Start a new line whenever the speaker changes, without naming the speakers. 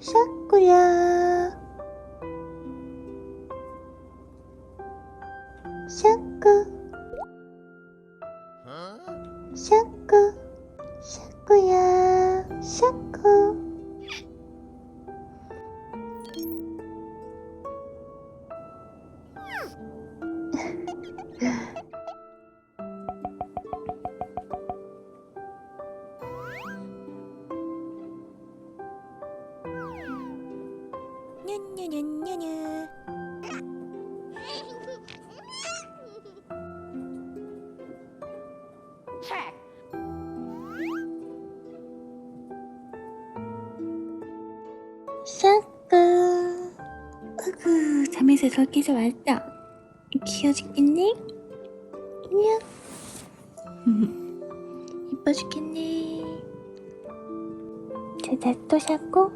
샤꾸야. 샤꾸. 샤꾸. 샤꾸야. 샤꾸
냐냐냐냐냐.
샤꾸 아구 잠에서 더 깨서 왔다. 귀여워 죽겠네 안녕. 이뻐 죽겠네 자자 또 샤꾸